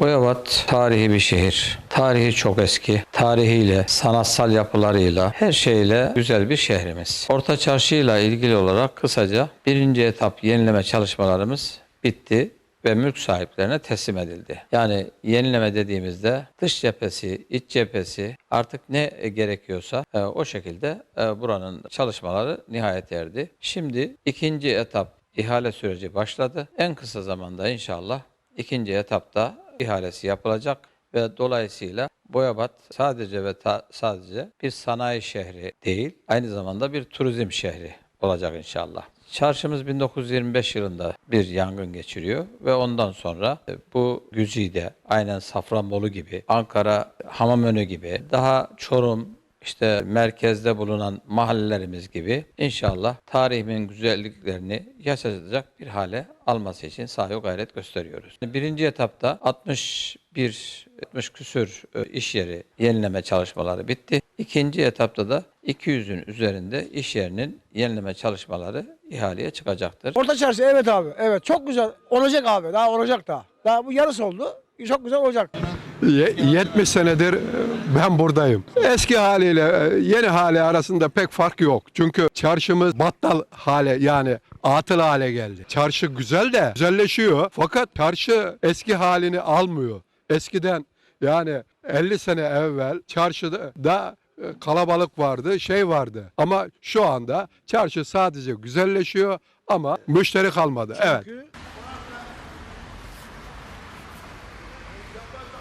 Boyabat tarihi bir şehir. Tarihi çok eski. Tarihiyle, sanatsal yapılarıyla, her şeyle güzel bir şehrimiz. Orta çarşıyla ilgili olarak kısaca birinci etap yenileme çalışmalarımız bitti ve mülk sahiplerine teslim edildi. Yani yenileme dediğimizde dış cephesi, iç cephesi artık ne gerekiyorsa e, o şekilde e, buranın çalışmaları nihayet erdi. Şimdi ikinci etap ihale süreci başladı. En kısa zamanda inşallah ikinci etapta ihalesi yapılacak ve dolayısıyla Boyabat sadece ve sadece bir sanayi şehri değil, aynı zamanda bir turizm şehri olacak inşallah. Çarşımız 1925 yılında bir yangın geçiriyor ve ondan sonra e, bu Güzide, aynen Safranbolu gibi, Ankara Hamamönü gibi, daha Çorum, işte merkezde bulunan mahallelerimiz gibi inşallah tarihimin güzelliklerini yaşatacak bir hale alması için sahi gayret gösteriyoruz. Birinci etapta 61 60 küsür e, iş yeri yenileme çalışmaları bitti. İkinci etapta da 200'ün üzerinde iş yerinin yenileme çalışmaları ihaleye çıkacaktır. Orta çarşı evet abi. Evet çok güzel. Olacak abi. Daha olacak daha. Daha bu yarısı oldu. Çok güzel olacak. Ye- 70 senedir e, ben buradayım. Eski haliyle e, yeni hali arasında pek fark yok. Çünkü çarşımız battal hale yani atıl hale geldi. Çarşı güzel de güzelleşiyor. Fakat çarşı eski halini almıyor. Eskiden yani 50 sene evvel çarşıda da e, kalabalık vardı, şey vardı. Ama şu anda çarşı sadece güzelleşiyor ama müşteri kalmadı. Evet.